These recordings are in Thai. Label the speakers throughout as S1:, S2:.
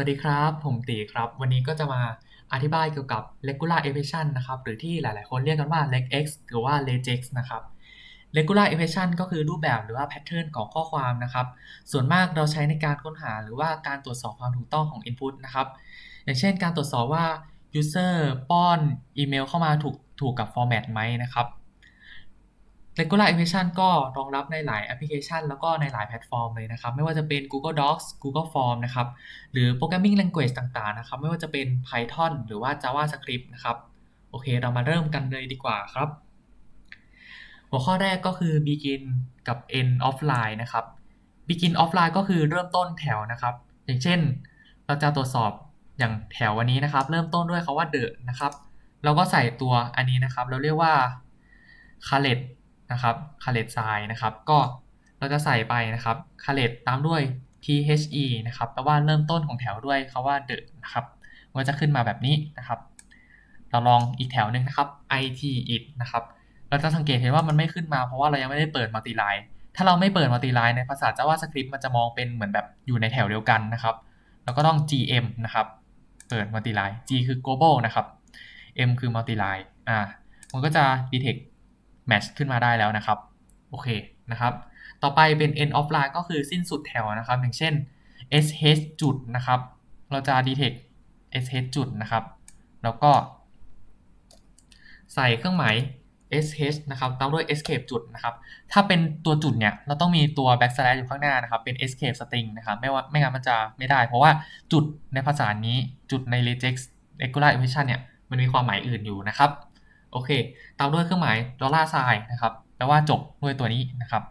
S1: วัสดีครับ ผมตีครับ วันนี้ก็จะมาอธิบายเกี่ยวกับ regular expression นะครับ หรือที่หลาย ๆ คนเรียกกันว่า regex หรือว่า regex นะครับ regular expression ก็คือรูปแบบหรือว่า pattern ของข้อความนะครับ ส่วนมากเราใช้ในการค้นหาหรือว่าการตรวจสอบความถูกต้องของ input นะครับ อย่างเช่นการตรวจสอบว่า user ป้อนอีเมลเข้ามาถูกถูกกับ format ไหมนะครับ Regular Expression ก็รองรับในหลายแอปพลิเคชัน แล้วก็ในหลายแพลตฟอร์มเลยนะครับ ไม่ว่าจะเป็น Google Docs Google Form นะครับ หรือ Programming Language ต่างๆนะครับ ไม่ว่าจะเป็น Python หรือว่า JavaScript นะครับ โอเค เรามาเริ่มกันเลยดีกว่าครับ หัวข้อแรกก็คือ begin กับ end offline นะครับ begin offline ก็คือเริ่มต้นแถวนะครับ อย่างเช่น เราจะตรวจสอบอย่างแถววันนี้นะครับ เริ่มต้นด้วยคาว่า the นะครับ เราก็ใส่ตัวอันนี้นะครับ เราเรียกว่า c a l e t นะครับ c a l e t sign นะครับ ก็เราจะใส่ไปนะครับ c a l e t ตามด้วย the นะครับแปลว่าเริ่มต้นของแถวด้วยคาว่า the นะครับก็จะขึ้นมาแบบนี้นะครับ เราลองอีกแถวหนึ่งนะครับ it it นะครับ เราจะสังเกตเห็นว่ามันไม่ขึ้นมาเพราะว่าเรายังไม่ได้เปิดมัลติไลน์ถ้าเราไม่เปิดมัลติไลน์ในภาษา JavaScript มันจะมองเป็นเหมือนแบบอยู่ในแถวเดียวกันนะครับ แล้วก็ต้อง gm นะครับ เปิดมัลติไลน์ g คือ global นะครับ m คือ multi line อ่า มันก็จะ detect match ขึ้นมาได้แล้วนะครับ โอเคนะครับ ต่อไปเป็น end of line ก็คือสิ้นสุดแถวนะครับ อย่างเช่น sh จุดนะครับ เราจะ detect sh จุดนะครับ แล้วก็ ใส่เครื่องหมาย sh นะครับตามด้วย escape จุดนะครับ ถ้าเป็นตัวจุดเนี่ย เราต้องมีตัว backslash อยู่ข้างหน้านะครับ เป็น escape string นะครับ ไม่ว่าไม่งั้นมันจะไม่ได้ เพราะว่าจุดในภาษานี้จุดใน regex regular expression เนี่ย มันมีความหมายอื่นอยู่นะครับ โอเค ตามด้วยเครื่องหมาย dollar sign นะครับแปลว่าจบด้วยตัวนี้นะครับ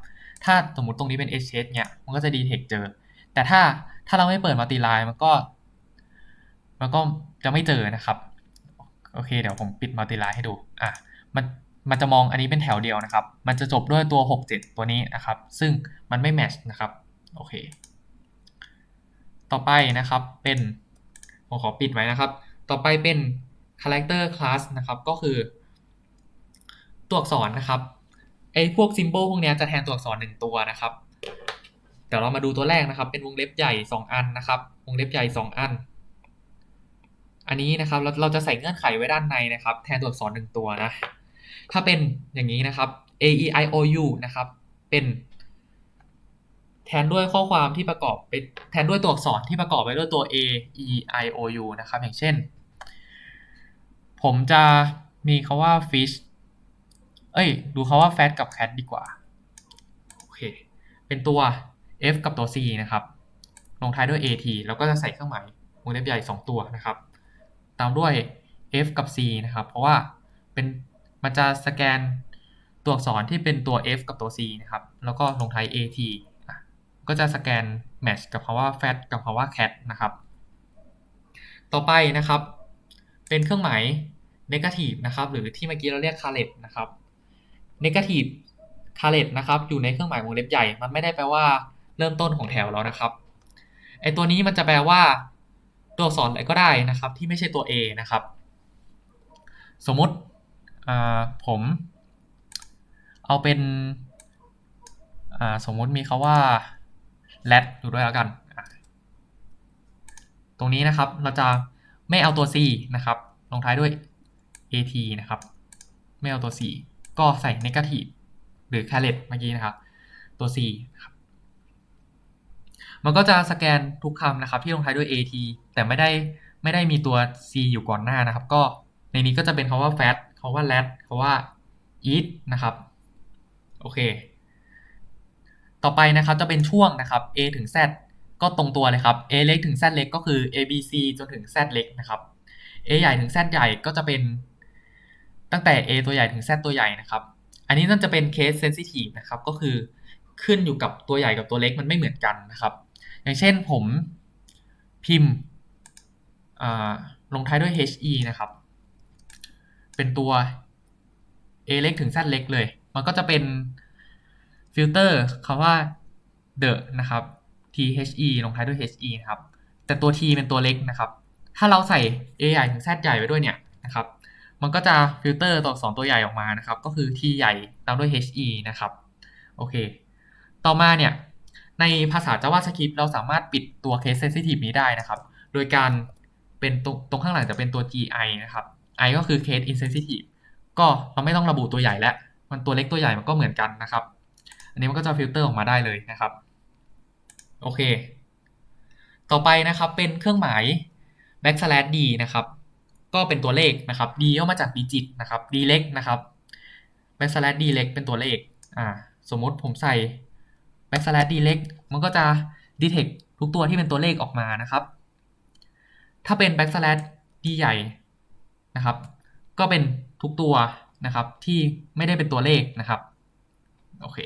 S1: ถ้าสมมติตรงนี้เป็น sh เนี่ย มันก็จะ detect เจอ แต่ถ้าถ้าเราไม่เปิด multi line มันก็ มันก็จะไม่เจอนะครับ โอเค เดี๋ยวผมปิด multi line ให้ดู อะ มัน มันจะมองอันนี้เป็นแถวเดียวนะครับ มันจะจบด้วยตัว 6 7 ตัวนี้นะครับ ซึ่งมันไม่แมชนะครับ โอเค ต่อไปนะครับ เป็น ผมขอปิดไว้นะครับ ต่อไปเป็น character class นะครับ ก็คือ ตัวอักษรนะครับไอ้พวก symbol พวกนี้จะแทนตัวอักษรหนึ่งตัวนะครับ เดี๋ยวเรามาดูตัวแรกนะครับ เป็นวงเล็บใหญ่ 2 อันนะครับ วงเล็บใหญ่ 2 อัน อันนี้นะครับเราเราจะใส่เงื่อนไขไว้ด้านในนะครับ แทนตัวอักษรหนึ่งตัวนะ ถ้าเป็นอย่างนี้นะครับ a e i o u นะครับ เป็น แทนด้วยข้อความที่ประกอบไปแทนด้วยตัวอักษรที่ประกอบไปด้วยตัว a e i o u นะครับ อย่างเช่น ผมจะมีคาว่า fish เอ้ย ดูคาว่า fat กับ cat ดีกว่า โอเค เป็นตัว f กับตัว c นะครับ ลงท้ายด้วย at แล้วก็จะใส่เครื่องหมายวงเล็บใหญ่ 2 ตัวนะครับ ตามด้วย f กับ c นะครับ เพราะว่าเป็นมันจะสแกนตัวอักษรที่เป็นตัว f กับตัว c นะครับ แล้วก็ลงท้าย at ก็จะสแกน match กับคำว่า fat กับคำว่า cat นะครับ ต่อไปนะครับ เป็นเครื่องหมาย negative นะครับ หรือที่เมื่อกี้เราเรียก caret นะครับ negative caret นะครับอยู่ในเครื่องหมายวงเล็บใหญ่ มันไม่ได้แปลว่าเริ่มต้นของแถวแล้วนะครับไอตัวนี้มันจะแปลว่า ตัวอักษรอะไรก็ได้นะครับ ที่ไม่ใช่ตัว a นะครับ สมมติผม เอาเป็นสมมติมีคาว่า let อยู่ด้วยแล้วกัน ตรงนี้นะครับเราจะไม่เอาตัว c นะครับลงท้ายด้วย at นะครับ ไม่เอาตัว c ก็ใส่ negative หรือ caret เมื่อกี้นะครับ ตัว c นะครับมันก็จะสแกนทุกคำนะครับที่ลงท้ายด้วย at แต่ไม่ได้ไม่ได้มีตัว c อยู่ก่อนหน้านะครับ ก็ในนี้ก็จะเป็นคาว่า fat คาว่า let คาว่า eat นะครับ โอเค ต่อไปนะครับจะเป็นช่วงนะครับ a ถึง z ก็ตรงตัวเลยครับ a เล็กถึง z เล็กก็คือ a b c จนถึง z เล็กนะครับ a ใหญ่ถึง z ใหญ่ก็จะเป็น ตั้งแต่ a ตัวใหญ่ถึง z ตัวใหญ่นะครับ อันนี้นั่นจะเป็น case sensitive นะครับก็คือขึ้นอยู่กับตัวใหญ่กับตัวเล็กมันไม่เหมือนกันนะครับ อย่างเช่นผมพิมพ์ลงท้ายด้วย he นะครับ เป็นตัว a เล็กถึง z เล็กเลย มันก็จะเป็นฟิลเตอร์คำว่า the นะครับ the ลงท้ายด้วย he นะครับ แต่ตัว t เป็นตัวเล็กนะครับ ถ้าเราใส่ a ใหญ่ถึง z ใหญ่ไว้ด้วยเนี่ยนะครับ มันก็จะฟิลเตอร์ตัวสองตัวใหญ่ออกมานะครับ ก็คือ t ใหญ่ตามด้วย he นะครับ โอเค ต่อมาเนี่ย ในภาษา JavaScript เราสามารถปิดตัว case sensitive นี้ได้นะครับ โดยการเป็นตรงตรงข้างหลังจะเป็นตัว gi นะครับ i ก็คือ case insensitive ก็เราไม่ต้องระบุตัวใหญ่แล้ว มันตัวเล็กตัวใหญ่มันก็เหมือนกันนะครับ อันนี้มันก็จะฟิลเตอร์ออกมาได้เลยนะครับ โอเค ต่อไปนะครับเป็นเครื่องหมาย backslash d นะครับ ก็เป็นตัวเลขนะครับ d ย่อมาจาก digit นะครับ d เล็กนะครับ backslash d เล็กเป็นตัวเลขอ่าสมมติผมใส่ backslash d เล็กมันก็จะ detect ทุกตัวที่เป็นตัวเลขออกมานะครับ ถ้าเป็น backslash d ใหญ่นะครับ ก็เป็นทุกตัวนะครับที่ไม่ได้เป็นตัวเลขนะครับโอเค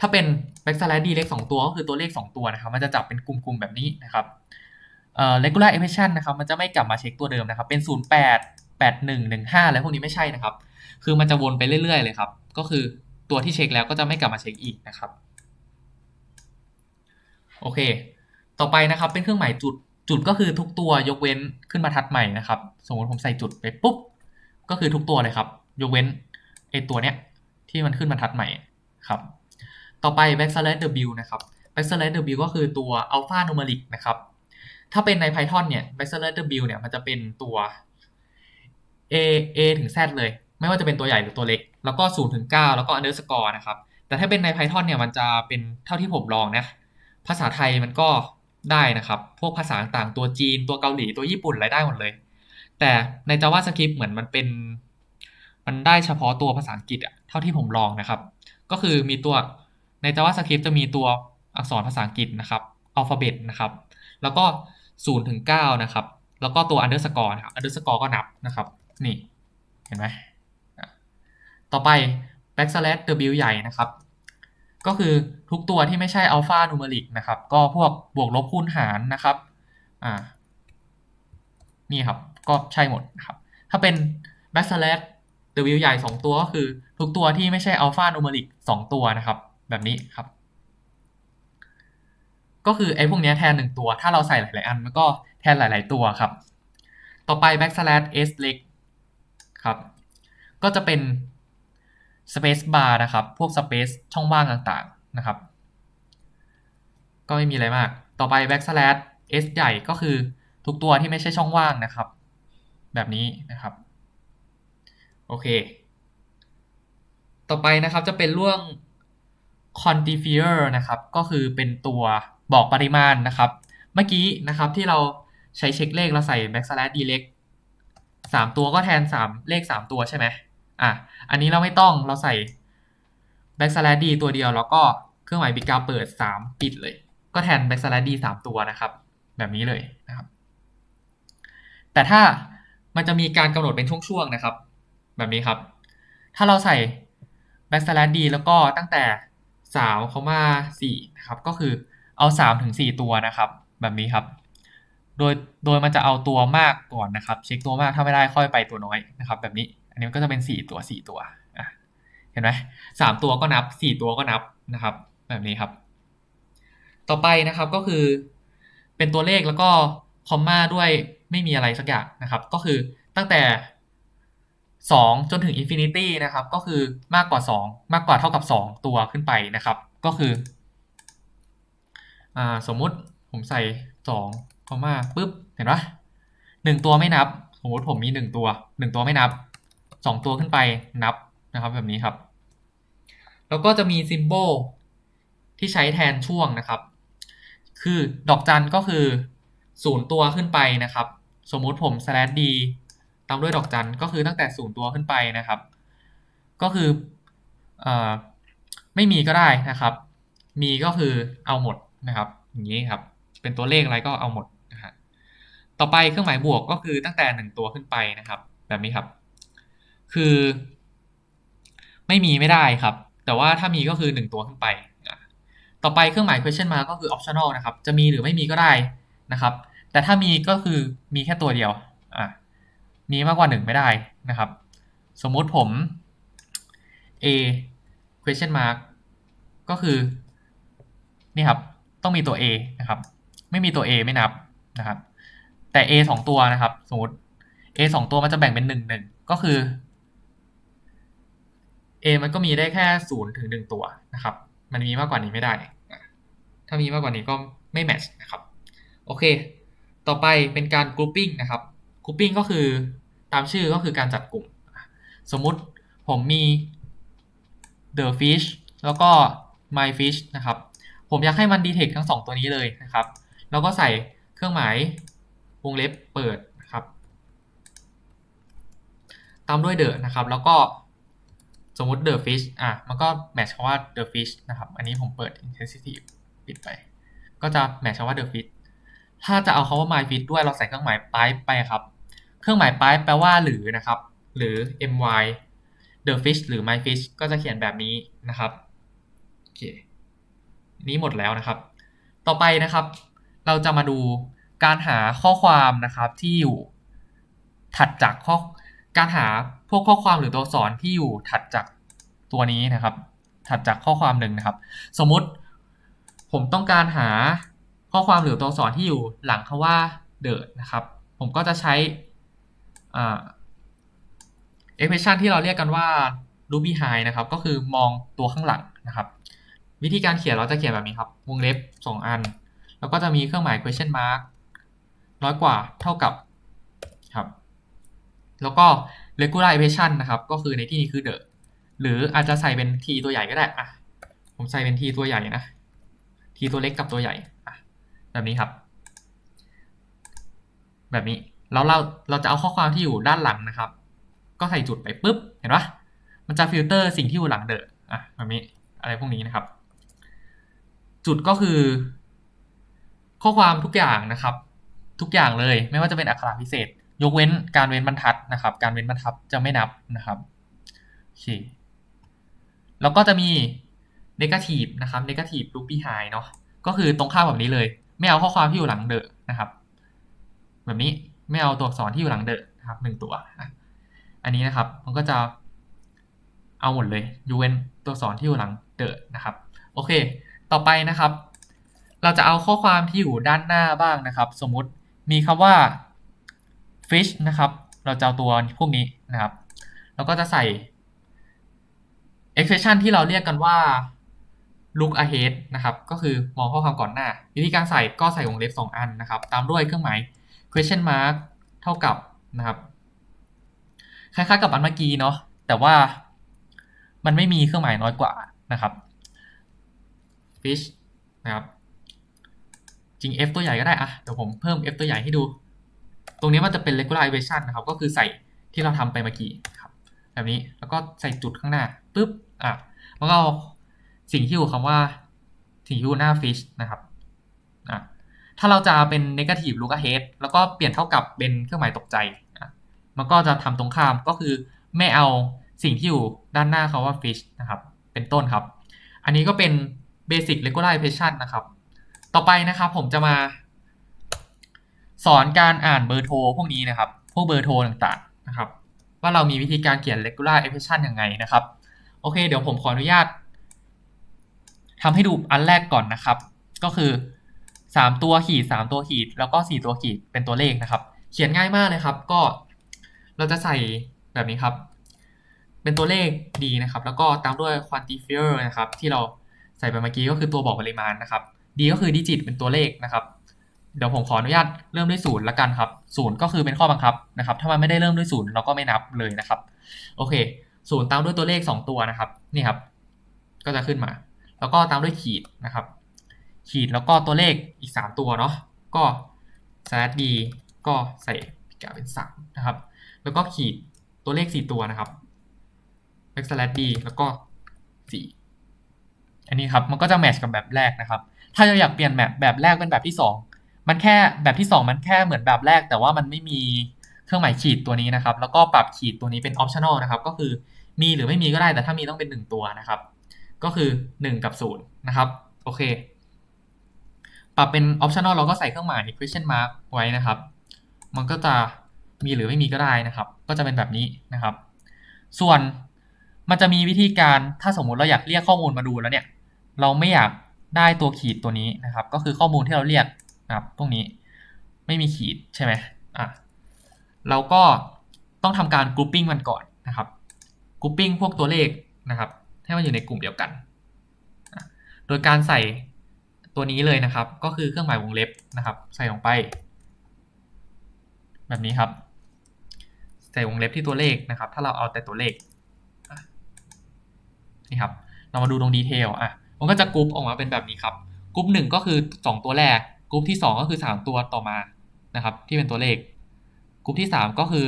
S1: ถ้าเป็น backslash d เล็ก2ตัวก็คือตัวเลข 2 ตัวนะครับ มันจะจับเป็นกลุ่มๆแบบนี้นะครับ เอ่อ regular equation นะครับ มันจะไม่กลับมาเช็คตัวเดิมนะครับ เป็น 0 8 8 1 1 5อะไรพวกนี้ไม่ใช่นะครับ คือมันจะวนไปเรื่อยๆเลยครับ ก็คือตัวที่เช็คแล้วก็จะไม่กลับมาเช็คอีกนะครับ โอเค ต่อไปนะครับ เป็นเครื่องหมายจุด จุดก็คือทุกตัวยกเว้นขึ้นมาทัดใหม่นะครับ สมมติผมใส่จุดไปปุ๊บ ก็คือทุกตัวเลยครับ ยกเว้นไอตัวเนี้ยที่มันขึ้นบรรทัดใหม่ครับ ต่อไป backslash w นะครับ backslash w ก็คือตัว alpha numeric นะครับ ถ้าเป็นใน Python เนี่ย backslash w เนี่ยมันจะเป็นตัว a a ถึง z เลย ไม่ว่าจะเป็นตัวใหญ่หรือตัวเล็ก แล้วก็0ถึง9แล้วก็ underscore นะครับ แต่ถ้าเป็นใน Python เนี่ยมันจะเป็นเท่าที่ผมลองนะ ภาษาไทยมันก็ได้นะครับ พวกภาษาต่างๆ ตัวจีน ตัวเกาหลี ตัวญี่ปุ่นอะไรได้หมดเลย แต่ใน JavaScript เหมือนมันเป็น มันได้เฉพาะตัวภาษาอังกฤษอะเท่าที่ผมลองนะครับ ก็คือมีตัวใน JavaScript จะมีตัวอักษรภาษาอังกฤษนะครับ อัลฟาเบตนะครับ แล้วก็ 0ถึง9นะครับ แล้วก็ตัว underscore นะครับ underscore ก็นับนะครับ นี่ เห็นไหม ต่อไป backslash w ใหญ่นะครับ ก็คือทุกตัวที่ไม่ใช่ alpha numeric นะครับ ก็พวกบวกลบคูณหารนะครับ อ่า นี่ครับ ก็ใช่หมดนะครับ ถ้าเป็น backslash w ใหญ่ 2 ตัวก็คือ ทุกตัวที่ไม่ใช่ alpha numeric 2 ตัวนะครับ แบบนี้ครับ ก็คือไอ้พวกนี้แทน1ตัว ถ้าเราใส่หลาย ๆ อันมันก็แทนหลาย ๆ ตัวครับ ต่อไป backslash s เล็กครับ ก็จะเป็น space bar นะครับ พวก space ช่องว่างต่าง ๆ นะครับ ก็ไม่มีอะไรมาก ต่อไป backslash s ใหญ่ก็คือทุกตัวที่ไม่ใช่ช่องว่างนะครับ แบบนี้นะครับ โอเค ต่อไปนะครับจะเป็นเรื่อง quantifier นะครับ ก็คือเป็นตัว บอกปริมาณนะครับ เมื่อกี้นะครับที่เราใช้เช็คเลขเราใส่ backslash d เล็กสามตัวก็แทนสามเลขสามตัวใช่ไหมอะอันนี้เราไม่ต้องเราใส่ backslash d ตัวเดียวแล้วก็เครื่องหมายบิกาเปิดสามปิดเลย ก็แทน backslash d สามตัวนะครับ แบบนี้เลยนะครับ แต่ถ้ามันจะมีการกำหนดเป็นช่วงๆนะครับ แบบนี้ครับ ถ้าเราใส่ backslash d แล้วก็ตั้งแต่สามเขามาสี่นะครับ ก็คือ เอาสามถึงสี่ตัวนะครับ แบบนี้ครับ โดยโดยมันจะเอาตัวมากก่อนนะครับ เช็คตัวมากถ้าไม่ได้ค่อยไปตัวน้อยนะครับ แบบนี้อันนี้ก็จะเป็นสี่ตัวสี่ตัวเห็นไหมสามตัวก็นับสี่ตัวก็นับนะครับ แบบนี้ครับ ต่อไปนะครับก็คือ เป็นตัวเลขแล้วก็คอมมาด้วยไม่มีอะไรสักอย่างนะครับ ก็คือตั้งแต่ 2 จนถึงอินฟินิตี้นะครับ ก็คือมากกว่า 2 มากกว่าเท่ากับ 2 ตัวขึ้นไปนะครับ ก็คือ อ่าสมมุติผมใส่2คอมมาปุ๊บเห็นปะหนึ่งตัวไม่นับ สมมติผมมี 1 ตัว 1 ตัวไม่นับ 2 ตัวขึ้นไปนับนะครับแบบนี้ครับ แล้วก็จะมีซิมโบลที่ใช้แทนช่วงนะครับ คือดอกจันก็คือศูนย์ตัวขึ้นไปนะครับ สมมุติผม slash d ตามด้วยดอกจันก็คือตั้งแต่ศูนย์ตัวขึ้นไปนะครับ ก็คืออไม่มีก็ได้นะครับ มีก็คือเอาหมด นะครับอย่างนี้ครับ เป็นตัวเลขอะไรก็เอาหมดนะฮะต่อไปเครื่องหมายบวกก็คือตั้งแต่หนึ่งตัวขึ้นไปนะครับ แบบนี้ครับ คือ ไม่มีไม่ได้ครับ แต่ว่าถ้ามีก็คือหนึ่งตัวขึ้นไป ต่อไปเครื่องหมาย question mark ก็คือ optional นะครับ จะมีหรือไม่มีก็ได้นะครับ แต่ถ้ามีก็คือมีแค่ตัวเดียวอะมีมากกว่าหนึ่งไม่ได้นะครับ สมมุติผม a question mark ก็คือ นี่ครับ ต้องมีตัว a นะครับ ไม่มีตัว a ไม่นับนะครับ แต่ a สองตัวนะครับ สมมติ a สองตัวมันจะแบ่งเป็นหนึ่งหนึ่งก็คือ a มันก็มีได้แค่ศูนย์ถึงหนึ่งตัวนะครับ มันมีมากกว่านี้ไม่ได้ ถ้ามีมากกว่านี้ก็ไม่แมทช์นะครับ โอเค ต่อไปเป็นการ grouping นะครับ grouping ก็คือตามชื่อก็คือการจัดกลุ่ม สมมุติผมมี the fish แล้วก็ my fish นะครับ ผมอยากให้มัน detect ทั้งสองตัวนี้เลยนะครับ แล้วก็ใส่เครื่องหมายวงเล็บเปิดนะครับ ตามด้วย the นะครับ แล้วก็สมมุติ the fish อะ มันก็แมทช์คำว่า the fish นะครับ อันนี้ผมเปิด intensity ปิดไป ก็จะแมทช์คำว่า the fish ถ้าจะเอาคำว่า my fish ด้วยเราใส่เครื่องหมาย pipe ไปครับ เครื่องหมาย pipe แปลว่าหรือนะครับ หรือ my the fish หรือ my fish ก็จะเขียนแบบนี้นะครับ โอเค นี้หมดแล้วนะครับ ต่อไปนะครับ เราจะมาดูการหาข้อความนะครับที่อยู่ถัดจากข้อการหาพวกข้อความหรือตัวอักษรที่อยู่ถัดจากตัวนี้นะครับ ถัดจากข้อความหนึ่งนะครับ สมมุติผมต้องการหาข้อความหรือตัวอักษรที่อยู่หลังคำว่า the นะครับ ผมก็จะใช้อ่า expression ที่เราเรียกกันว่า look behind นะครับ ก็คือมองตัวข้างหลังนะครับ วิธีการเขียนเราจะเขียนแบบนี้ครับ วงเล็บ 2 อัน แล้วก็จะมีเครื่องหมาย question mark น้อยกว่าเท่ากับครับ แล้วก็ regular expression นะครับ ก็คือในที่นี้คือ the หรืออาจจะใส่เป็น t ตัวใหญ่ก็ได้อะผมใส่เป็น t ตัวใหญ่นะ t ตัวเล็กกับตัวใหญ่อะแบบนี้ครับ แบบนี้แล้วเราเราจะเอาข้อความที่อยู่ด้านหลังนะครับ ก็ใส่จุดไปปุ๊บ เห็นปะมันจะฟิลเตอร์สิ่งที่อยู่หลังเดอะอะแบบนี้อะไรพวกนี้นะครับ จุดก็คือ ข้อความทุกอย่างนะครับ ทุกอย่างเลย ไม่ว่าจะเป็นอักขระพิเศษ ยกเว้นการเว้นบรรทัดนะครับ การเว้นบรรทัดจะไม่นับนะครับโอเคแล้วก็จะมี negative นะครับ negative loop behind เนาะก็คือตรงข้ามแบบนี้เลย ไม่เอาข้อความที่อยู่หลังเดอะนะครับ แบบนี้ไม่เอาตัวอักษรที่อยู่หลังเดอะนะครับหนึ่งตัว อันนี้นะครับมันก็จะเอาหมดเลยยกเว้นตัวอักษรที่อยู่หลังเดอะนะครับ โอเค ต่อไปนะครับ เราจะเอาข้อความที่อยู่ด้านหน้าบ้างนะครับ สมมุติมีคำว่า fish นะครับ เราจะเอาตัวพวกนี้นะครับ แล้วก็จะใส่ expression ที่เราเรียกกันว่า look ahead นะครับ ก็คือมองข้อความก่อนหน้า วิธีการใส่ก็ใส่วงเล็บ 2 อันนะครับ ตามด้วยเครื่องหมาย question mark เท่ากับนะครับคล้ายๆกับอันเมื่อกี้เนาะแต่ว่ามันไม่มีเครื่องหมายน้อยกว่านะครับ fish นะครับ จริง f ตัวใหญ่ก็ได้อะเดี๋ยวผมเพิ่ม f ตัวใหญ่ให้ดู ตรงนี้มันจะเป็น regular iteration นะครับ ก็คือใส่ที่เราทำไปเมื่อกี้ครับ แบบนี้แล้วก็ใส่จุดข้างหน้าปุ๊บอะแล้วก็เอาสิ่งที่อยู่คำว่าสิ่งที่อยู่หน้า fish นะครับอะถ้าเราจะเป็น negative look ahead แล้วก็เปลี่ยนเท่ากับเป็นเครื่องหมายตกใจอะมันก็จะทำตรงข้ามก็คือไม่เอาสิ่งที่อยู่ด้านหน้าคาว่า fish นะครับ เป็นต้นครับ อันนี้ก็เป็น basic regular iteration นะครับ ต่อไปนะครับผมจะมา สอนการอ่านเบอร์โทรพวกนี้นะครับ พวกเบอร์โทรต่างๆนะครับ ว่าเรามีวิธีการเขียน regular expression ยังไงนะครับ โอเค เดี๋ยวผมขออนุญาตทำให้ดูอันแรกก่อนนะครับ ก็คือ 3 ตัวขีด 3 ตัวขีด แล้วก็ 4 ตัวขีดเป็นตัวเลขนะครับ เขียนง่ายมากเลยครับก็เราจะใส่แบบนี้ครับ เป็นตัวเลขดีนะครับ แล้วก็ตามด้วย quantifier นะครับ ที่เรา ใส่ไปเมื่อกี้ก็คือตัวบอกปริมาณนะครับดีก็คือดิจิตเป็นตัวเลขนะครับ เดี๋ยวผมขออนุญาตเริ่มด้วยศูนย์ละกันครับศูนย์ก็คือเป็นข้อบังคับนะครับ ถ้ามันไม่ได้เริ่มด้วยศูนย์เราก็ไม่นับเลยนะครับ โอเคศูนย์ตามด้วยตัวเลข 2 ตัวนะครับ นี่ครับ ก็จะขึ้นมา แล้วก็ตามด้วยขีดนะครับ ขีดแล้วก็ตัวเลขอีก 3 ตัวเนาะ ก็ slash d ก็ใส่พิกาเป็น3นะครับ แล้วก็ขีดตัวเลข 4 ตัวนะครับ slash d แล้วก็4 อันนี้ครับมันก็จะแมทช์กับแบบแรกนะครับ ถ้าเราอยากเปลี่ยนแบบแบบแรกเป็นแบบที่ 2 มันแค่แบบที่ 2 มันแค่เหมือนแบบแรก แต่ว่ามันไม่มีเครื่องหมายขีดตัวนี้นะครับ แล้วก็ปรับขีดตัวนี้เป็น optional นะครับ ก็คือมีหรือไม่มีก็ได้ แต่ถ้ามีต้องเป็น 1 ตัวนะครับ ก็คือ 1 กับ 0 นะครับ โอเค ปรับเป็น optional เราก็ใส่เครื่องหมาย question mark ไว้นะครับ มันก็จะมีหรือไม่มีก็ได้นะครับ ก็จะเป็นแบบนี้นะครับ ส่วนมันจะมีวิธีการถ้าสมมุติเราอยากเรียกข้อมูลมาดูแล้วเนี่ย เราไม่อยากได้ตัวขีดตัวนี้นะครับ ก็คือข้อมูลที่เราเรียกนะครับตรงนี้ไม่มีขีดใช่ไหมอะเราก็ต้องทำการ grouping มันก่อนนะครับ grouping พวกตัวเลขนะครับ ให้มันอยู่ในกลุ่มเดียวกัน โดยการใส่ตัวนี้เลยนะครับ ก็คือเครื่องหมายวงเล็บนะครับ ใส่ลงไป แบบนี้ครับ ใส่วงเล็บที่ตัวเลขนะครับ ถ้าเราเอาแต่ตัวเลขนี่ครับ เรามาดูตรงดีเทลอะ มันก็จะกรุ๊ปออกมาเป็นแบบนี้ครับกรุ๊ปหนึ่งก็คือสองตัวแรกกรุ๊ปที่สองก็คือสามตัวต่อมานะครับ ที่เป็นตัวเลขกรุ๊ปที่สามก็คือ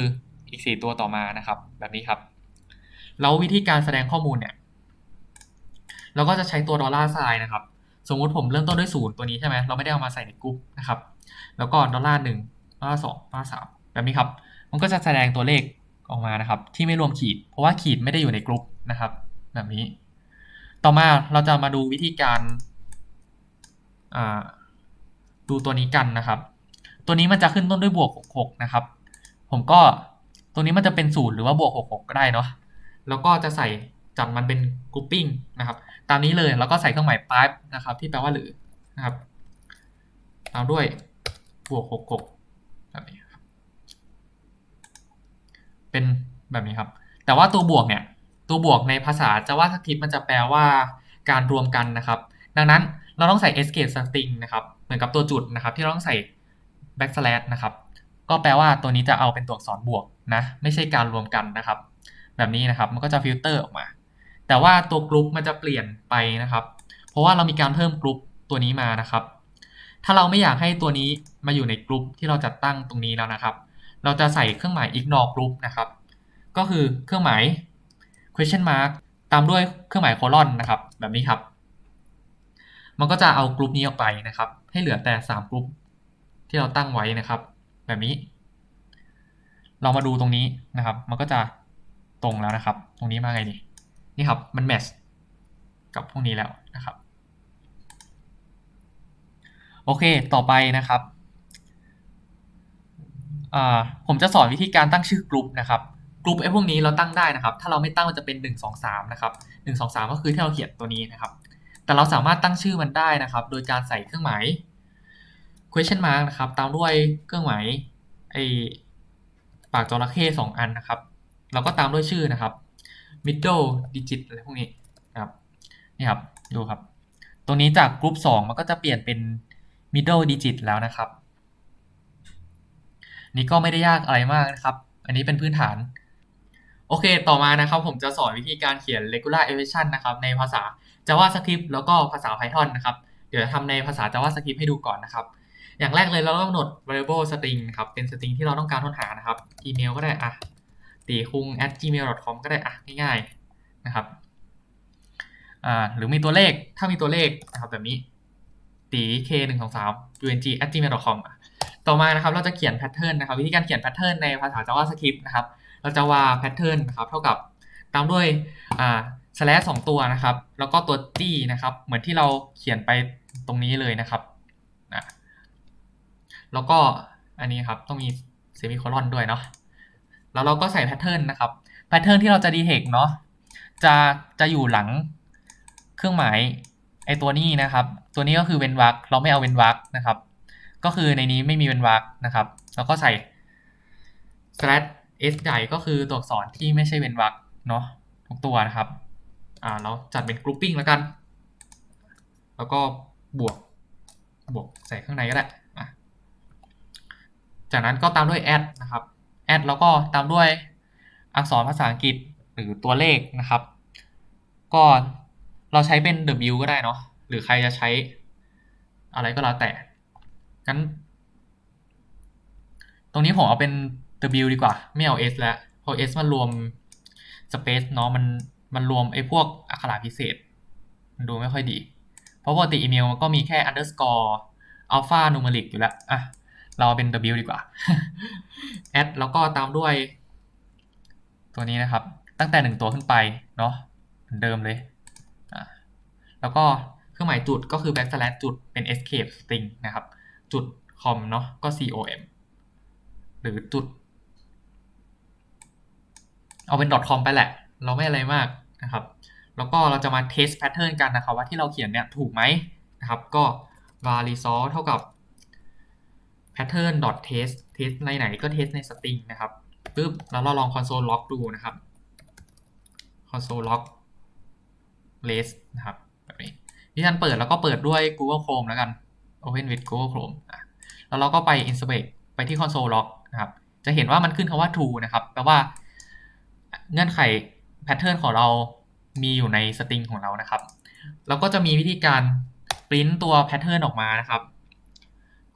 S1: อีกสี่ตัวต่อมานะครับ แบบนี้ครับแล้ววิธีการแสดงข้อมูลเนี่ย เราก็จะใช้ตัวดอลลาร์ไซน์นะครับ สมมุติผมเริ่มต้นด้วยศูนย์ตัวนี้ใช่ไหมเราไม่ได้เอามาใส่ในกรุ๊ปนะครับ แล้วก็ดอลลาร์หนึ่งดอลลาร์สองดอลลาร์สามแบบนี้ครับ มันก็จะแสดงตัวเลขออกมานะครับ ที่ไม่รวมขีด เพราะว่าขีดไม่ได้อยู่ในกรุ๊ปนะครับ แบบนี้ ต่อมาเราจะมาดูวิธีการดูตัวนี้กันนะครับ ตัวนี้มันจะขึ้นต้นด้วยบวก 66 นะครับ ผมก็ตัวนี้มันจะเป็นศูนย์หรือว่าบวก 66 ก็ได้เนาะแล้วก็จะใส่จัดมันเป็นกรุ๊ปปิ้งนะครับ ตามนี้เลยแล้วก็ใส่เครื่องหมาย pipe นะครับ ที่แปลว่าหรือนะครับตามด้วยบวก 66แบบนี้ครับเป็นแบบนี้ครับ แต่ว่าตัวบวกเนี่ย ตัวบวกในภาษา JavaScript มันจะแปลว่าการรวมกันนะครับ ดังนั้นเราต้องใส่ escape string นะครับ เหมือนกับตัวจุดนะครับ ที่เราต้องใส่ backslash นะครับ ก็แปลว่าตัวนี้จะเอาเป็นตัวอักษรบวกนะ ไม่ใช่การรวมกันนะครับ แบบนี้นะครับ มันก็จะฟิลเตอร์ออกมา แต่ว่าตัวกรุ๊ปมันจะเปลี่ยนไปนะครับ เพราะว่าเรามีการเพิ่มกรุ๊ปตัวนี้มานะครับ ถ้าเราไม่อยากให้ตัวนี้มาอยู่ในกรุ๊ปที่เราจัดตั้งตรงนี้แล้วนะครับ เราจะใส่เครื่องหมาย ignore group นะครับ ก็คือเครื่องหมาย question mark ตามด้วยเครื่องหมายโคลอนนะครับแบบนี้ครับ มันก็จะเอากรุ๊ปนี้ออกไปนะครับ ให้เหลือแต่ 3กรุ๊ปที่เราตั้งไว้นะครับ แบบนี้ เรามาดูตรงนี้นะครับ มันก็จะตรงแล้วนะครับ ตรงนี้มาไงนี่นี่ครับมันแมทช์กับพวกนี้แล้วนะครับโอเค ต่อไปนะครับอ่าผมจะสอนวิธีการตั้งชื่อกลุ่มนะครับ กลุ่มไอ้พวกนี้เราตั้งได้นะครับ ถ้าเราไม่ตั้งมันจะเป็น 1 2 3นะครับ1 2 3 ก็คือที่เราเขียนตัวนี้นะครับ แต่เราสามารถตั้งชื่อมันได้นะครับ โดยการใส่เครื่องหมาย question mark นะครับ ตามด้วยเครื่องหมายไอ้ปากจระเข้สองอันนะครับ เราก็ตามด้วยชื่อนะครับ middle digit อะไรพวกนี้นะครับนี่ครับดูครับ ตรงนี้จากกรุ๊ป2มันก็จะเปลี่ยนเป็น middle digit แล้วนะครับ นี่ก็ไม่ได้ยากอะไรมากนะครับ อันนี้เป็นพื้นฐาน โอเค ต่อมานะครับผมจะสอนวิธีการเขียน regular expression นะครับในภาษา JavaScript แล้วก็ภาษา Python นะครับ เดี๋ยวทำในภาษา JavaScript ให้ดูก่อนนะครับ อย่างแรกเลยเราต้องกำหนด variable string ครับ เป็น string ที่เราต้องการค้นหานะครับอีเมลก็ได้อะตีคุง at gmail.com ก็ได้อะง่ายๆนะครับอ่าหรือมีตัวเลขถ้ามีตัวเลขนะครับแบบนี้ตี k 1 2 3 ung at gmail.com ต่อมานะครับเราจะเขียนแพทเทิร์นนะครับ วิธีการเขียนแพทเทิร์นในภาษา JavaScript นะครับ เราจะว่าแพทเทิร์นนะครับเท่ากับตามด้วยอ่า slash สองตัวนะครับ แล้วก็ตัว g นะครับ เหมือนที่เราเขียนไปตรงนี้เลยนะครับนะแล้วก็อันนี้ครับต้องมีเซมิโคลอนด้วยเนาะแล้วเราก็ใส่แพทเทิร์นนะครับแพทเทิร์นที่เราจะดีเทคเนาะจะจะอยู่หลังเครื่องหมายไอตัวนี้นะครับ ตัวนี้ก็คือเว้นวรรคเราไม่เอาเว้นวรรคนะครับ ก็คือในนี้ไม่มีเว้นวรรคนะครับ แล้วก็ใส่ slash s ใหญ่ก็คือตัวอักษรที่ไม่ใช่เว้นวรรคเนาะทุกตัวนะครับ อ่าเราจัดเป็น grouping แล้วกัน แล้วก็บวกบวกใส่ข้างในก็ได้อะจากนั้นก็ตามด้วย add นะครับ add แล้วก็ตามด้วยอักษรภาษาอังกฤษหรือตัวเลขนะครับ ก็เราใช้เป็น W ก็ได้เนาะหรือใครจะใช้อะไรก็แล้วแต่งั้น ตรงนี้ผมเอาเป็น W ดีกว่า ไม่เอา S แล้วเพราะ S มันรวม space เนาะมันมันรวมไอ้พวกอักขระพิเศษ มันดูไม่ค่อยดี เพราะปกติอีเมลมันก็มีแค่ underscore alpha numeric อยู่แล้วอะเราเป็น W ดีกว่า add แล้วก็ตามด้วย ตัวนี้นะครับ ตั้งแต่หนึ่งตัวขึ้นไปเนาะเหมือนเดิมเลยอะแล้วก็เครื่องหมายจุดก็คือ backslash จุดเป็น escape string นะครับ จุด com เนาะก็ com หรือจุด เอาเป็น .com ไปแหละ เราไม่อะไรมากนะครับ แล้วก็เราจะมา test pattern กันนะครับ ว่าที่เราเขียนเนี่ยถูกไหมนะครับ ก็ var result เท่ากับ pattern test test ในไหนก็ test ใน string นะครับปึ๊บแล้วเราลอง console log ดูนะครับ console log less นะครับแบบนี้ที่ท่านเปิดแล้วก็เปิดด้วย Google Chrome แล้วกัน open with Google Chrome แล้วเราก็ไป inspect ไปที่ console log นะครับ จะเห็นว่ามันขึ้นคำว่า true นะครับ แปลว่า เงื่อนไข pattern ของเรามีอยู่ในสตริงของเรานะครับเราก็จะมีวิธีการ print ตัว pattern ออกมานะครับ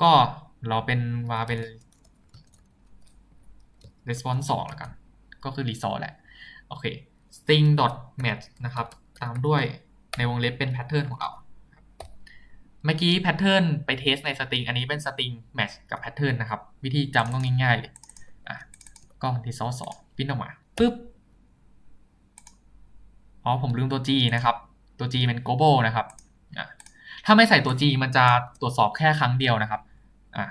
S1: ก็เราเป็นวาเป็น response 2แล้วกัน ก็คือ result แหละ โอเค string dot match นะครับ ตามด้วยในวงเล็บเป็น pattern ของเรา เมื่อกี้ pattern ไปเทสในสตริง อันนี้เป็นสตริง match กับ pattern นนะครับ วิธีจำก็ง่ายๆเลย อะ ก็ result 2พิมพ์ออกมา ปึ๊บ อ๋อผมลืมตัว G นะครับ ตัว G เป็น global นะครับ ถ้าไม่ใส่ตัว G มันจะตรวจสอบแค่ครั้งเดียวนะครับ อะ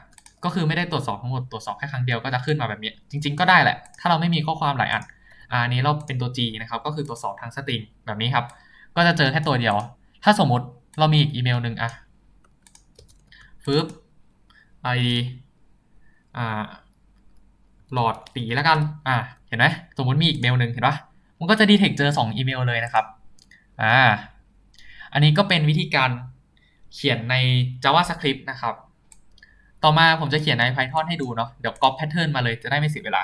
S1: ก็คือไม่ได้ตรวจสอบทั้งหมดตรวจสอบแค่ครั้งเดียวก็จะขึ้นมาแบบนี้ จริง ๆ ก็ได้แหละ ถ้าเราไม่มีข้อความหลายอันอ่าอันนี้เราเป็นตัว G นะครับ ก็คือตรวจสอบทางสตริงแบบนี้ครับ ก็จะเจอแค่ตัวเดียว ถ้าสมมติเรามีอีกอีเมลหนึ่งอะฟึบ ID อ่าหลอดตีแล้วกัน อ่า เห็นไหมสมมติมีอีกเมลหนึ่งเห็นปะมันก็จะดีเทคเจอ 2 อีเมลเลยนะครับอ่าอันนี้ก็เป็นวิธีการเขียนใน JavaScript นะครับ ต่อมาผมจะเขียนใน Python ให้ดูเนาะ เดี๋ยว copy pattern มาเลยจะได้ไม่เสียเวลา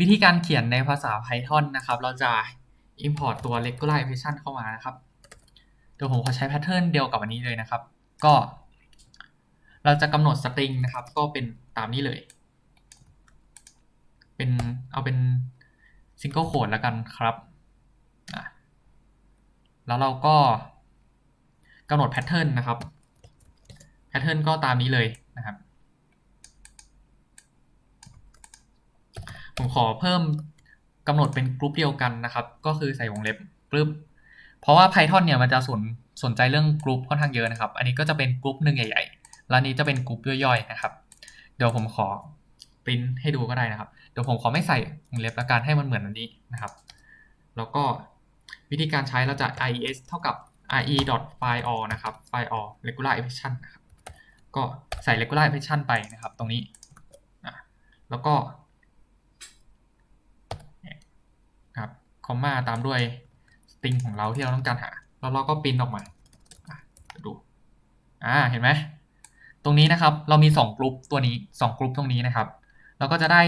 S1: วิธีการเขียนในภาษา Python นะครับ เราจะ import ตัว regular expression เข้ามานะครับ เดี๋ยวผมขอใช้ pattern เดียวกับอันนี้เลยนะครับ ก็ เราจะกำหนด string นะครับ ก็เป็นตามนี้เลย เป็นเอาเป็น single quote แล้วกันครับแล้วเราก็กำหนด pattern นนะครับ pattern ก็ตามนี้เลยนะครับ ผมขอเพิ่มกำหนดเป็นกลุ่มเดียวกันนะครับ ก็คือใส่วงเล็บปึ๊บเพราะว่า Python เนี่ยมันจะสนสนใจเรื่องกลุ่มค่อนข้างเยอะนะครับ อันนี้ก็จะเป็นกลุ่มหนึ่งใหญ่ๆ แล้วนนี้จะเป็นกลุ่มย่อยๆนะครับ เดี๋ยวผมขอปริ้นให้ดูก็ได้นะครับ เดี๋ยวผมขอไม่ใส่วงเล็บละกันให้มันเหมือนอันนี้นะครับ แล้วก็วิธีการใช้เราจะ ies เท่ากับ re file all นะครับ file all regular expression นะครับ ก็ใส่ regular expression ไปนะครับ ตรงนี้ แล้วก็ครับคอมมาตามด้วยสตริงของเราที่เราต้องการหา แล้วเราก็ปริ้นออกมาดู อ่า เห็นไหม ตรงนี้นะครับ เรามี2กลุ่มตัวนี้2กลุ่มตรงนี้นะครับ เราก็จะได้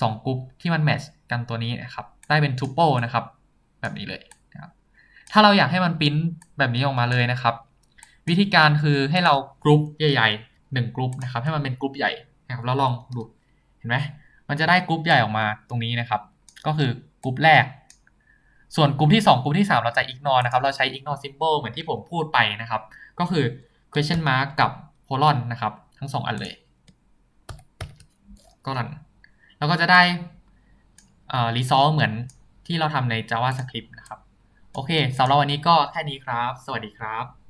S1: 2กลุ่มที่มันแมทช์กันตัวนี้นะครับ ได้เป็นทูเปิลนะครับ แบบนี้เลยนะครับถ้าเราอยากให้มันปริ้นแบบนี้ออกมาเลยนะครับ วิธีการคือให้เรากลุ่มใหญ่ๆหนึ่งกลุ่มนะครับ ให้มันเป็นกลุ่มใหญ่นะครับแล้วลองดูเห็นไหมมันจะได้กลุ่มใหญ่ออกมาตรงนี้นะครับ ก็คือกลุ่มแรก ส่วนกลุ่มที่ 2กลุ่มที่ 3 เราจะ ignore นะครับ เราใช้ ignore symbol เหมือนที่ผมพูดไปนะครับ ก็คือ question mark กับ colon นะครับ ทั้ง 2 อันเลยก็รัน แล้วก็จะได้อ่อ result เหมือนที่เราทำใน JavaScript นะครับ โอเคสำหรับวันนี้ก็แค่นี้ครับ สวัสดีครับ